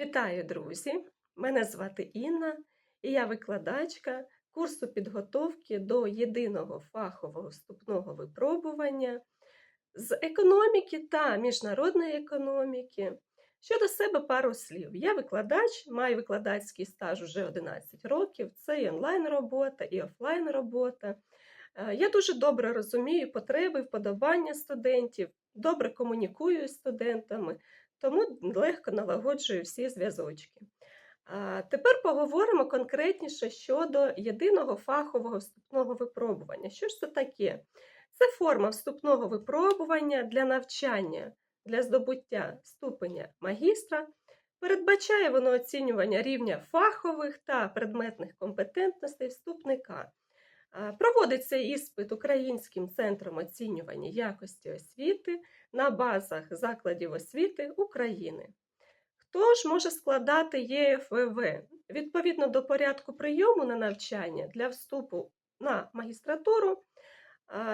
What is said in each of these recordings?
Вітаю, друзі! Мене звати Інна, і я викладачка курсу підготовки до єдиного фахового вступного випробування з економіки та міжнародної економіки. Щодо себе пару слів. Я викладач, маю викладацький стаж уже 11 років. Це і онлайн-робота, і офлайн-робота. Е, Я дуже добре розумію потреби, вподобання студентів, добре комунікую з студентами, тому легко налагоджую всі зв'язочки. Тепер поговоримо конкретніше щодо єдиного фахового вступного випробування. Що ж це таке? Це форма вступного випробування для навчання, для здобуття ступеня магістра. Передбачає воно оцінювання рівня фахових та предметних компетентностей вступника. А, Проводиться іспит Українським центром оцінювання якості освіти на базах закладів освіти України. Хто ж може складати ЄФВ? Відповідно до порядку прийому на навчання для вступу на магістратуру,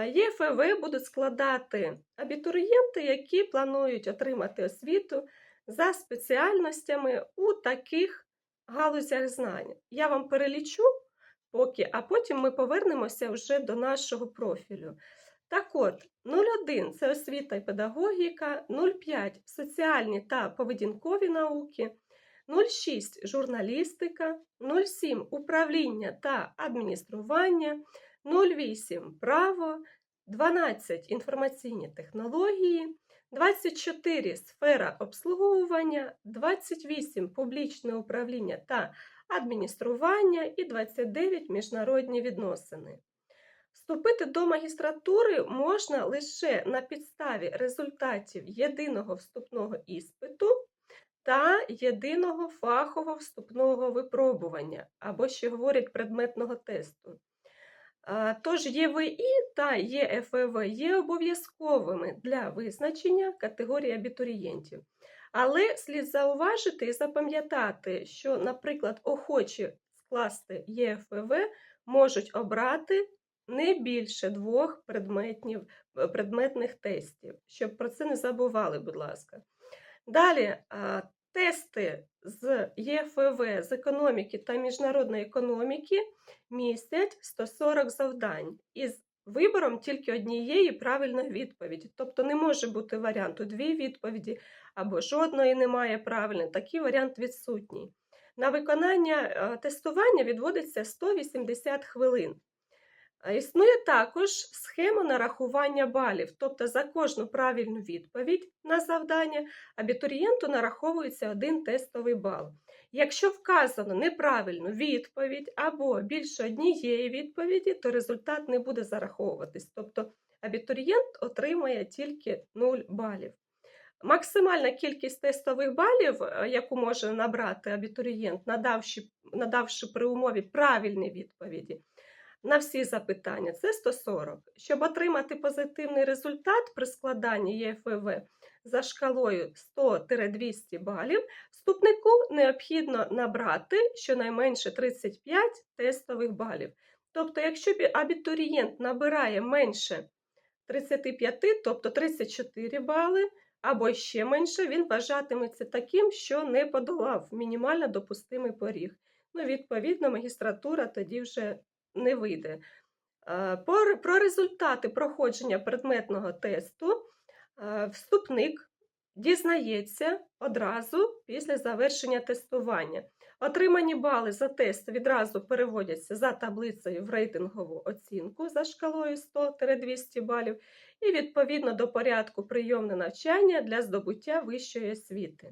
ЄФВ будуть складати абітурієнти, які планують отримати освіту за спеціальностями у таких галузях знань. Я вам перелічу поки, а потім ми повернемося вже до нашого профілю. Так от, 0,1 це освіта і педагогіка, 0,5 соціальні та поведінкові науки, 0,6 журналістика, 0,7 управління та адміністрування, 0,8 право, 12 інформаційні технології, 24 сфера обслуговування, 28 публічне управління та адміністрування і 29 міжнародні відносини. Вступити до магістратури можна лише на підставі результатів єдиного вступного іспиту та єдиного фахового вступного випробування, або ще говорять предметного тесту. Тож ЄВІ та ЄФВ є обов'язковими для визначення категорії абітурієнтів. Але слід зауважити і запам'ятати, що, наприклад, охочі скласти ЄФВ можуть обрати не більше двох е, предметних тестів, щоб про це не забували, будь ласка. Далі тести з ЄФВ з економіки та міжнародної економіки містять 140 завдань із вибором тільки однієї правильної відповіді. Тобто не може бути варіанту дві відповіді або жодної немає правильної, такий варіант відсутній. На виконання е, тестування відводиться 180 хвилин. Існує також схема нарахування балів, тобто за кожну правильну відповідь на завдання абітурієнту нараховується один тестовий бал. Якщо вказано неправильну відповідь або більше однієї відповіді, то результат не буде зараховуватись. Тобто абітурієнт отримає тільки 0 балів. Максимальна кількість тестових балів, е, яку може набрати абітурієнт, надавши, надавши при умові правильні відповіді на всі запитання, це 140. Щоб отримати позитивний результат при складанні ЄФВ за шкалою 100-200 балів, вступнику необхідно набрати щонайменше 35 тестових балів. Тобто, якщо абітурієнт набирає менше 35, тобто 34 бали, або ще менше, він вважатиметься таким, що не подолав мінімально допустимий поріг. Ну, відповідно, магістратура тоді вже не вийде. Про результати проходження предметного тесту вступник дізнається одразу після завершення тестування. Отримані бали за тест відразу переводяться за таблицею в рейтингову оцінку за шкалою 100-200 балів, і відповідно до порядку прийомне навчання для здобуття вищої освіти.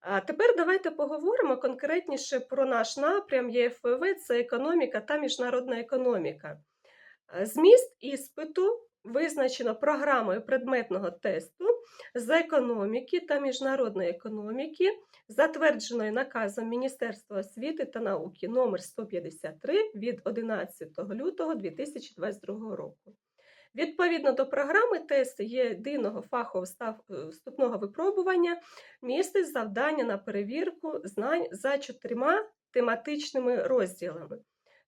А тепер давайте поговоримо конкретніше про наш напрям ЄФВ це економіка та міжнародна економіка. Зміст іспиту визначено програмою предметного тесту з економіки та міжнародної економіки, затвердженою наказом Міністерства освіти та науки номер 153 від 11 лютого 2022 року. Відповідно до програми тесту єдиного фахового вступного випробування містить завдання на перевірку знань за чотирма тематичними розділами.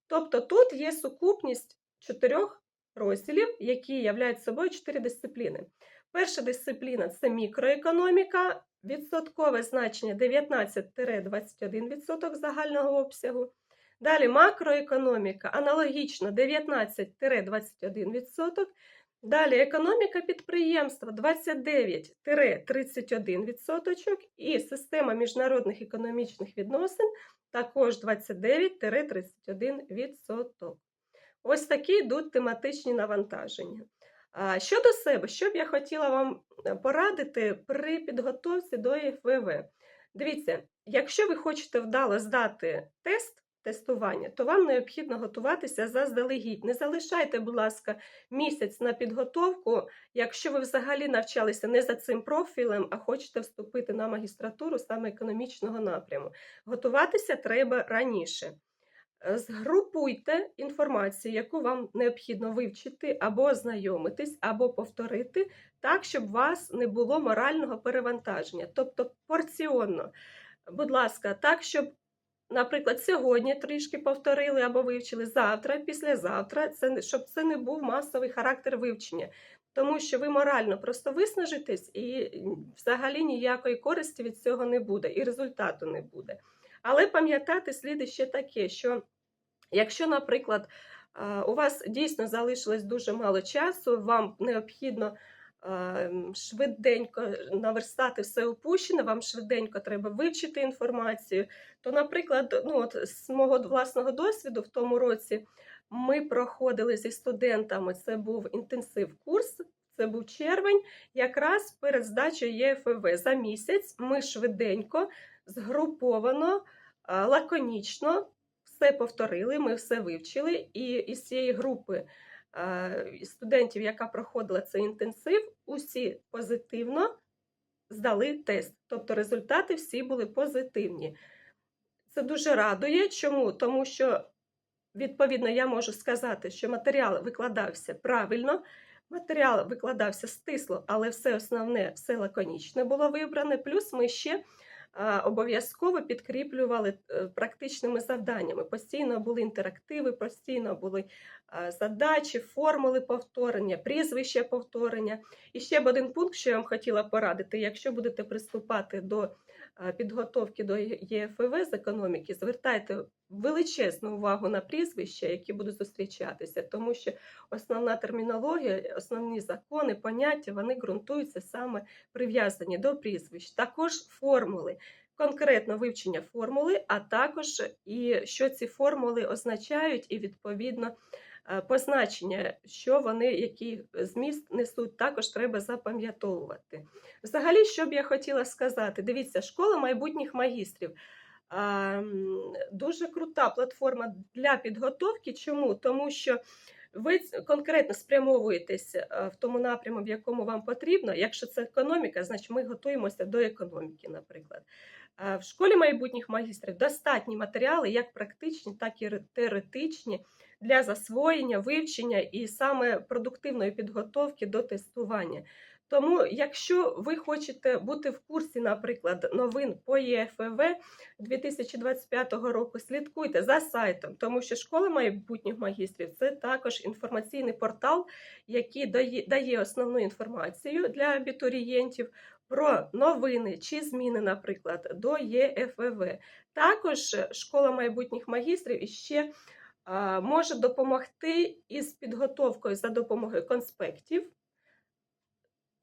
Тобто тут є сукупність чотирьох розділів, які являють собою чотири дисципліни. Перша дисципліна це мікроекономіка, відсоткове значення 19-21% загального обсягу. Далі макроекономіка аналогічно 19-21%. Далі економіка підприємства 29-31% і система міжнародних економічних відносин також 29-31%. Ось такі йдуть тематичні навантаження. Щодо себе, що б я хотіла вам е, порадити при підготовці до ЄФВ? Дивіться, якщо ви хочете вдало здати тест, тестування, то вам необхідно готуватися заздалегідь. Не залишайте, будь ласка, місяць на підготовку, якщо ви взагалі навчалися не за цим профілем, а хочете вступити на магістратуру саме економічного напряму. Готуватися треба раніше. Згрупуйте інформацію, яку вам необхідно вивчити, або ознайомитись, або повторити, так, щоб у вас не було морального перевантаження, тобто порціонно. Будь ласка, так, щоб, наприклад, сьогодні трішки повторили або вивчили завтра, післязавтра, це, щоб це не був масовий характер вивчення. Тому що ви морально просто виснажитесь, і взагалі ніякої користі від цього не буде, і результату не буде. Але пам'ятати слід ще таке, що якщо, наприклад, у вас дійсно залишилось дуже мало часу, вам необхідно швиденько наверстати все упущене, вам швиденько треба вивчити інформацію, то, наприклад, ну, от, з мого власного досвіду в тому році ми проходили зі студентами, це був інтенсив курс. Це був червень, якраз перед здачею ЄФВ. За місяць ми швиденько, згруповано, лаконічно все повторили, ми все вивчили. І із цієї групи студентів, яка проходила цей інтенсив, усі позитивно здали тест. Тобто результати всі були позитивні. Це дуже радує. Чому? Тому що, відповідно, я можу сказати, що матеріал викладався правильно. Матеріал викладався стисло, але все основне, все лаконічне було вибране. Плюс ми ще обов'язково підкріплювали е, практичними завданнями. Постійно були інтерактиви, постійно були задачі, формули повторення, прізвища повторення. І ще б один пункт, що я вам хотіла порадити: якщо будете приступати до підготовки до ЄФВ з економіки, звертайте величезну увагу на прізвища, які будуть зустрічатися, тому що основна термінологія, основні закони, поняття вони ґрунтуються саме прив'язані до прізвищ. Також формули, конкретно вивчення формули, а також і що ці формули означають, і відповідно е, позначення, що вони, який зміст несуть, також треба запам'ятовувати. Взагалі, що б я хотіла сказати, дивіться, школа майбутніх магістрів. Дуже крута платформа для підготовки. Чому? Тому що ви конкретно спрямовуєтесь е, в тому напряму, в якому вам потрібно. Якщо це економіка, значить ми готуємося до економіки, наприклад. В школі майбутніх магістрів достатні матеріали, як практичні, так і теоретичні, для засвоєння, вивчення і саме продуктивної підготовки до тестування. Тому, якщо ви хочете бути в курсі, наприклад, новин по ЄФВ 2025 року, слідкуйте за сайтом, тому що школа майбутніх магістрів це також інформаційний портал, який дає, основну інформацію для абітурієнтів про новини чи зміни, наприклад, до ЄФВ. Також школа майбутніх магістрів іще може допомогти із підготовкою за допомогою конспектів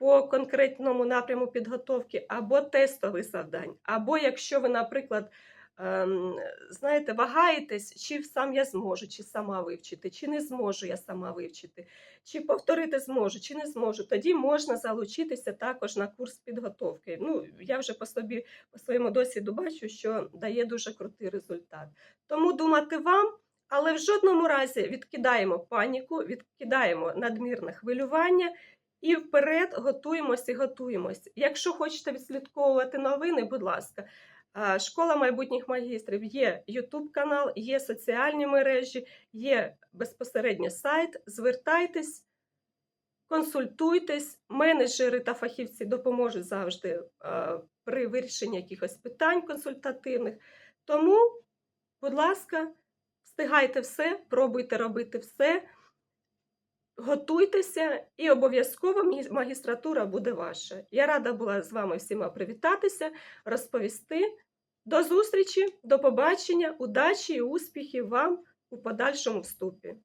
по конкретному напряму підготовки, або тестових завдань, або якщо ви, наприклад, ем, знаєте, вагаєтесь, чи сам я зможу, чи сама вивчити, чи не зможу я сама вивчити, чи повторити зможу, чи не зможу, тоді можна залучитися також на курс підготовки. Ну, я вже по собі, по своєму досвіду бачу, що дає дуже крутий результат. Тому думати вам. Але в жодному разі відкидаємо паніку, відкидаємо надмірне хвилювання і вперед готуємось і готуємось. Якщо хочете відслідковувати новини, будь ласка, школа майбутніх магістрів є YouTube канал, є соціальні мережі, є безпосередньо сайт. Звертайтесь, консультуйтесь, менеджери та фахівці допоможуть завжди при вирішенні якихось питань консультативних. Тому, будь ласка, встигайте все, пробуйте робити все. Готуйтеся і обов'язково магістратура буде ваша. Я рада була з вами всіма привітатися, розповісти. До зустрічі, до побачення, удачі і успіхів вам у подальшому вступі.